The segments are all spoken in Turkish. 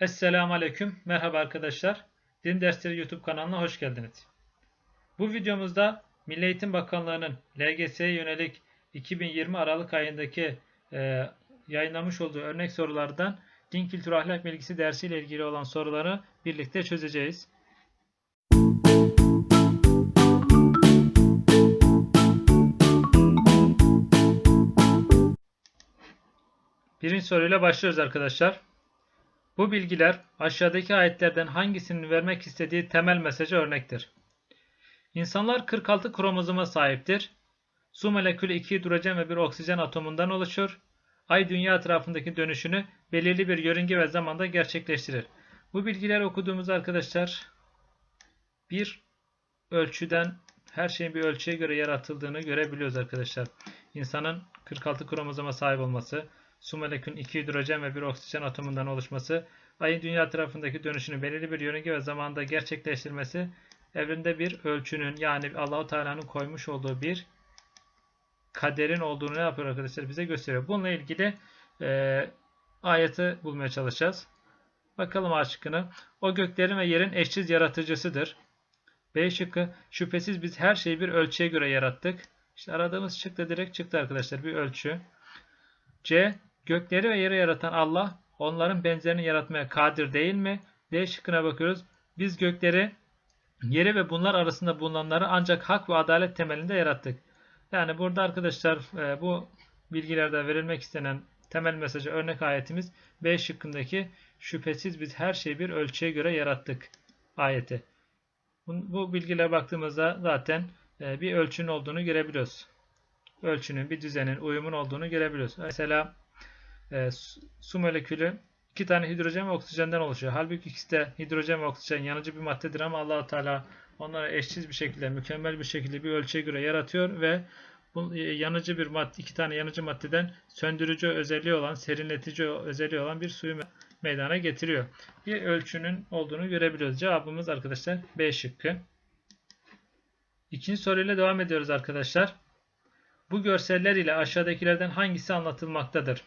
Esselamu Aleyküm. Merhaba arkadaşlar. Din Dersleri YouTube kanalına hoş geldiniz. Bu videomuzda Milli Eğitim Bakanlığı'nın LGS'ye yönelik 2020 Aralık ayındaki e, yayınlamış olduğu örnek sorulardan din kültürü ahlak bilgisi dersiyle ilgili olan soruları birlikte çözeceğiz. Birinci soruyla başlıyoruz arkadaşlar. Bu bilgiler aşağıdaki ayetlerden hangisinin vermek istediği temel mesaja örnektir. İnsanlar 46 kromozoma sahiptir. Su molekülü 2 hidrojen ve bir oksijen atomundan oluşur. Ay dünya etrafındaki dönüşünü belirli bir yörünge ve zamanda gerçekleştirir. Bu bilgileri okuduğumuz arkadaşlar bir ölçüden her şeyin bir ölçüye göre yaratıldığını görebiliyoruz arkadaşlar. İnsanın 46 kromozoma sahip olması, su molekülünün 2 hidrojen ve bir oksijen atomundan oluşması, ayın dünya tarafındaki dönüşünü belirli bir yörünge ve zamanda gerçekleştirmesi, evrende bir ölçünün yani Allahu Teala'nın koymuş olduğu bir kaderin olduğunu ne yapıyor arkadaşlar bize gösteriyor. Bununla ilgili e, ayeti bulmaya çalışacağız. Bakalım A şıkkını. O göklerin ve yerin eşsiz yaratıcısıdır. B şıkkı. Şüphesiz biz her şeyi bir ölçüye göre yarattık. İşte aradığımız şık da direkt çıktı arkadaşlar. Bir ölçü. C. Gökleri ve yeri yaratan Allah onların benzerini yaratmaya kadir değil mi? D şıkkına bakıyoruz. Biz gökleri, yeri ve bunlar arasında bulunanları ancak hak ve adalet temelinde yarattık. Yani burada arkadaşlar e, bu bilgilerde verilmek istenen temel mesajı örnek ayetimiz B şıkkındaki şüphesiz biz her şeyi bir ölçüye göre yarattık ayeti. Bu bilgilere baktığımızda zaten e, bir ölçünün olduğunu görebiliyoruz. Ölçünün, bir düzenin, uyumun olduğunu görebiliyoruz. Mesela e, su molekülü iki tane hidrojen ve oksijenden oluşuyor. Halbuki ikisi de hidrojen ve oksijen yanıcı bir maddedir ama allah Teala onları eşsiz bir şekilde, mükemmel bir şekilde bir ölçüye göre yaratıyor ve bu yanıcı bir madde, iki tane yanıcı maddeden söndürücü özelliği olan, serinletici özelliği olan bir suyu meydana getiriyor. Bir ölçünün olduğunu görebiliyoruz. Cevabımız arkadaşlar B şıkkı. İkinci soruyla devam ediyoruz arkadaşlar. Bu görseller ile aşağıdakilerden hangisi anlatılmaktadır?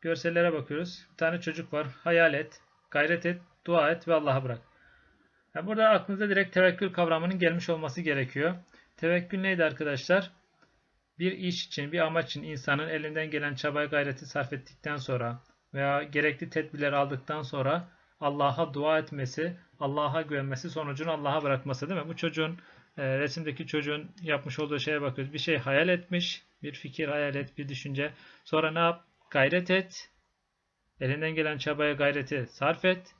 Görsellere bakıyoruz. Bir tane çocuk var. Hayal et, gayret et, dua et ve Allah'a bırak. Yani burada aklınıza direkt tevekkül kavramının gelmiş olması gerekiyor. Tevekkül neydi arkadaşlar? Bir iş için, bir amaç için insanın elinden gelen çabaya gayreti sarf ettikten sonra veya gerekli tedbirler aldıktan sonra Allah'a dua etmesi, Allah'a güvenmesi sonucunu Allah'a bırakması değil mi? Bu çocuğun e, resimdeki çocuğun yapmış olduğu şeye bakıyoruz. Bir şey hayal etmiş, bir fikir hayal et, bir düşünce. Sonra ne yap? Gayret et. Elinden gelen çabaya gayreti sarf et.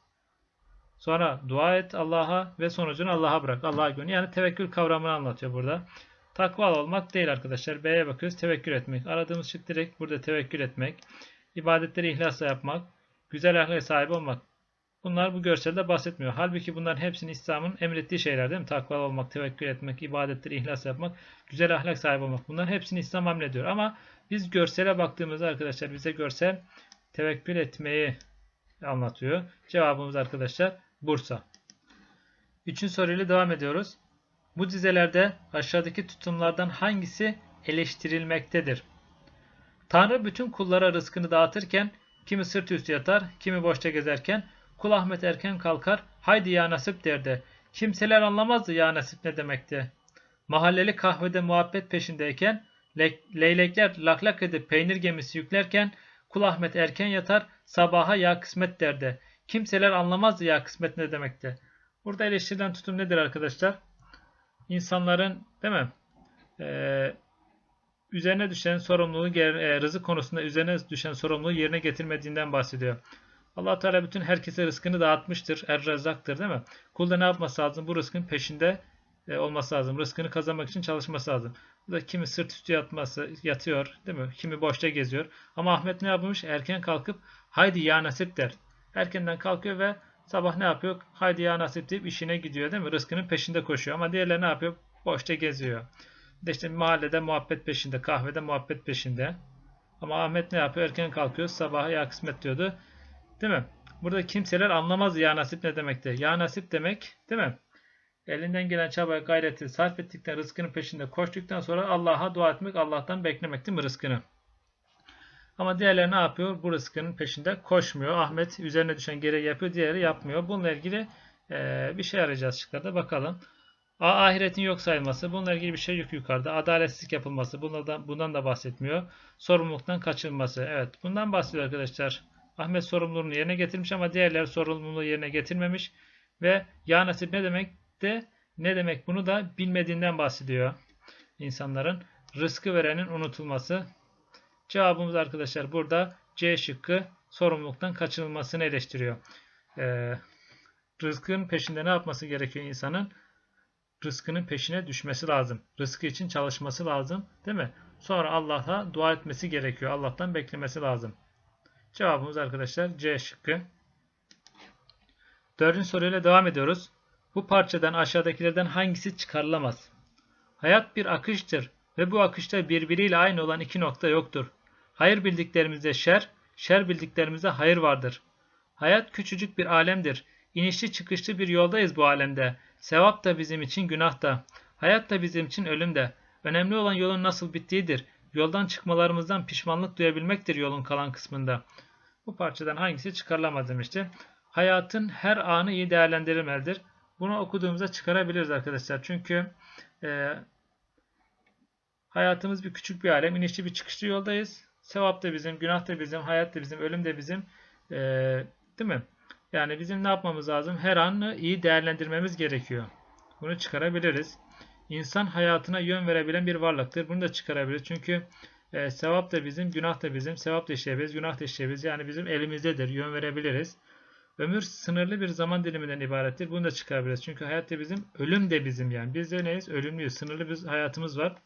Sonra dua et Allah'a ve sonucunu Allah'a bırak. Allah'a güven. Yani tevekkül kavramını anlatıyor burada. Takval olmak değil arkadaşlar. B'ye bakıyoruz. Tevekkül etmek. Aradığımız şık direkt burada tevekkül etmek. İbadetleri ihlasla yapmak. Güzel ahlaka sahip olmak. Bunlar bu görselde bahsetmiyor. Halbuki bunların hepsini İslam'ın emrettiği şeyler değil mi? Takva olmak, tevekkül etmek, ibadetleri ihlas yapmak, güzel ahlak sahibi olmak. Bunların hepsini İslam emrediyor. Ama biz görsele baktığımızda arkadaşlar bize görsel tevekkül etmeyi anlatıyor. Cevabımız arkadaşlar Bursa. Üçüncü soruyla devam ediyoruz. Bu dizelerde aşağıdaki tutumlardan hangisi eleştirilmektedir? Tanrı bütün kullara rızkını dağıtırken kimi sırt üstü yatar, kimi boşta gezerken Kul Ahmet erken kalkar, haydi ya nasip derdi. Kimseler anlamazdı ya nasip ne demekti. Mahalleli kahvede muhabbet peşindeyken, le leylekler laklak edip peynir gemisi yüklerken, Kul Ahmet erken yatar, sabaha ya kısmet derdi. Kimseler anlamazdı ya kısmet ne demekti. Burada eleştirilen tutum nedir arkadaşlar? İnsanların değil mi? Ee, üzerine düşen sorumluluğu, e, rızık konusunda üzerine düşen sorumluluğu yerine getirmediğinden bahsediyor allah Teala bütün herkese rızkını dağıtmıştır. Er rezzaktır değil mi? Kul da ne yapması lazım? Bu rızkın peşinde e, olması lazım. Rızkını kazanmak için çalışması lazım. Burada kimi sırt üstü yatması, yatıyor değil mi? Kimi boşta geziyor. Ama Ahmet ne yapmış? Erken kalkıp haydi ya nasip der. Erkenden kalkıyor ve sabah ne yapıyor? Haydi ya nasip deyip işine gidiyor değil mi? Rızkının peşinde koşuyor. Ama diğerleri ne yapıyor? Boşta geziyor. De işte mahallede muhabbet peşinde, kahvede muhabbet peşinde. Ama Ahmet ne yapıyor? Erken kalkıyor. Sabaha ya kısmet diyordu. Değil mi? Burada kimseler anlamaz ya nasip ne demektir. Ya nasip demek değil mi? Elinden gelen çaba gayreti sarf ettikten rızkının peşinde koştuktan sonra Allah'a dua etmek, Allah'tan beklemek değil mi rızkını? Ama diğerleri ne yapıyor? Bu rızkının peşinde koşmuyor. Ahmet üzerine düşen gereği yapıyor, diğeri yapmıyor. Bununla ilgili e, bir şey arayacağız şıklarda. Bakalım. A. Ahiretin yok sayılması. Bununla ilgili bir şey yok yukarıda. Adaletsizlik yapılması. Bundan, bundan da bahsetmiyor. Sorumluluktan kaçınılması. Evet. Bundan bahsediyor arkadaşlar. Ahmet sorumluluğunu yerine getirmiş ama diğerleri sorumluluğunu yerine getirmemiş. Ve ya nasip ne demek de ne demek bunu da bilmediğinden bahsediyor. İnsanların rızkı verenin unutulması. Cevabımız arkadaşlar burada C şıkkı sorumluluktan kaçınılmasını eleştiriyor. Ee, rızkın peşinde ne yapması gerekiyor insanın? Rızkının peşine düşmesi lazım. Rızkı için çalışması lazım. Değil mi? Sonra Allah'a dua etmesi gerekiyor. Allah'tan beklemesi lazım. Cevabımız arkadaşlar C şıkkı. Dördüncü soruyla devam ediyoruz. Bu parçadan aşağıdakilerden hangisi çıkarılamaz? Hayat bir akıştır ve bu akışta birbiriyle aynı olan iki nokta yoktur. Hayır bildiklerimizde şer, şer bildiklerimizde hayır vardır. Hayat küçücük bir alemdir. İnişli çıkışlı bir yoldayız bu alemde. Sevap da bizim için günah da. Hayat da bizim için ölüm de. Önemli olan yolun nasıl bittiğidir. Yoldan çıkmalarımızdan pişmanlık duyabilmektir yolun kalan kısmında. Bu parçadan hangisi çıkarılamaz demişti. Hayatın her anı iyi değerlendirilmelidir. Bunu okuduğumuzda çıkarabiliriz arkadaşlar. Çünkü e, hayatımız bir küçük bir alem. İnişli bir çıkışlı yoldayız. Sevap da bizim, günah da bizim, hayat da bizim, ölüm de bizim. E, değil mi? Yani bizim ne yapmamız lazım? Her anı iyi değerlendirmemiz gerekiyor. Bunu çıkarabiliriz. İnsan hayatına yön verebilen bir varlıktır. Bunu da çıkarabiliriz. Çünkü e, sevap da bizim, günah da bizim. Sevap da işleyebiliriz, günah da işleyebiliriz. Yani bizim elimizdedir. Yön verebiliriz. Ömür sınırlı bir zaman diliminden ibarettir. Bunu da çıkarabiliriz. Çünkü hayat da bizim, ölüm de bizim yani. Biz de neyiz? Ölümlüyüz. Sınırlı bir hayatımız var.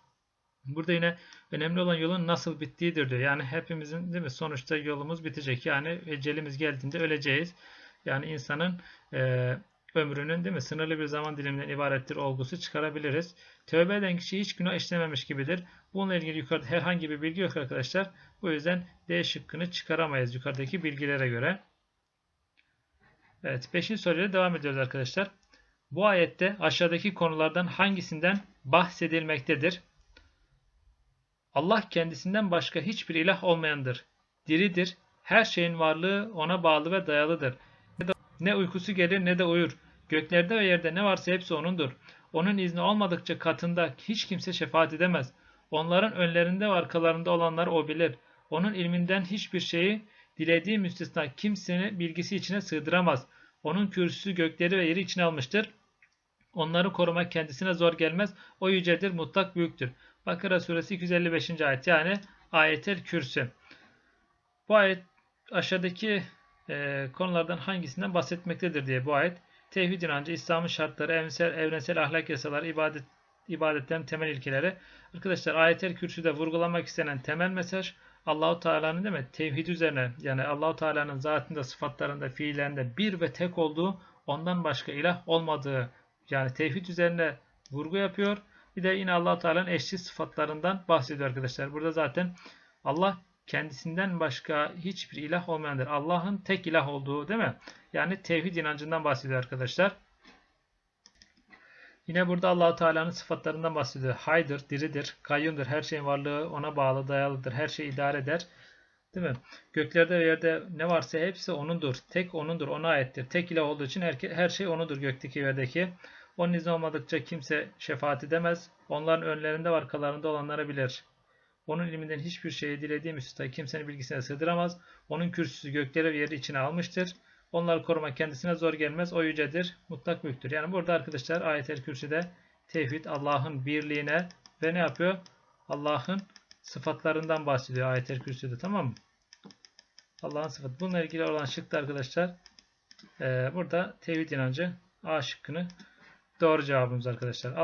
Burada yine önemli olan yolun nasıl bittiğidir diyor. Yani hepimizin değil mi? Sonuçta yolumuz bitecek. Yani ecelimiz geldiğinde öleceğiz. Yani insanın e, ömrünün değil mi sınırlı bir zaman diliminden ibarettir olgusu çıkarabiliriz. Tövbe eden kişi hiç günah işlememiş gibidir. Bununla ilgili yukarıda herhangi bir bilgi yok arkadaşlar. Bu yüzden D şıkkını çıkaramayız yukarıdaki bilgilere göre. Evet 5. soruyla devam ediyoruz arkadaşlar. Bu ayette aşağıdaki konulardan hangisinden bahsedilmektedir? Allah kendisinden başka hiçbir ilah olmayandır. Diridir. Her şeyin varlığı ona bağlı ve dayalıdır. Ne uykusu gelir ne de uyur. Göklerde ve yerde ne varsa hepsi O'nundur. Onun izni olmadıkça katında hiç kimse şefaat edemez. Onların önlerinde ve arkalarında olanları O bilir. Onun ilminden hiçbir şeyi dilediği müstesna kimsenin bilgisi içine sığdıramaz. Onun kürsüsü gökleri ve yeri içine almıştır. Onları korumak kendisine zor gelmez. O yücedir, mutlak büyüktür. Bakara suresi 255. ayet yani ayetel kürsü. Bu ayet aşağıdaki e, konulardan hangisinden bahsetmektedir diye bu ayet. Tevhid inancı, İslam'ın şartları, evrensel, evrensel ahlak yasaları, ibadet, ibadetten temel ilkeleri. Arkadaşlar ayetel kürsüde vurgulamak istenen temel mesaj Allahu Teala'nın değil mi? Tevhid üzerine yani Allahu Teala'nın zatında, sıfatlarında, fiillerinde bir ve tek olduğu, ondan başka ilah olmadığı yani tevhid üzerine vurgu yapıyor. Bir de yine Allahu Teala'nın eşsiz sıfatlarından bahsediyor arkadaşlar. Burada zaten Allah kendisinden başka hiçbir ilah olmayandır. Allah'ın tek ilah olduğu değil mi? Yani tevhid inancından bahsediyor arkadaşlar. Yine burada Allahu Teala'nın sıfatlarından bahsediyor. Haydır, diridir, kayyumdur. Her şeyin varlığı ona bağlı, dayalıdır. Her şeyi idare eder. Değil mi? Göklerde ve yerde ne varsa hepsi O'nundur. Tek O'nundur, O'na aittir. Tek ilah olduğu için her, her şey O'nundur gökteki yerdeki. Onun izni olmadıkça kimse şefaat edemez. Onların önlerinde ve arkalarında olanları bilir. Onun ilminden hiçbir şeyi dilediği müstahı kimsenin bilgisine sığdıramaz. Onun kürsüsü gökleri ve yeri içine almıştır. Onları korumak kendisine zor gelmez. O yücedir, mutlak büyüktür. Yani burada arkadaşlar ayet-el kürsüde tevhid Allah'ın birliğine ve ne yapıyor? Allah'ın sıfatlarından bahsediyor ayet-el kürsüde tamam mı? Allah'ın sıfatı. Bununla ilgili olan şıkta arkadaşlar e, burada tevhid inancı A şıkkını doğru cevabımız arkadaşlar.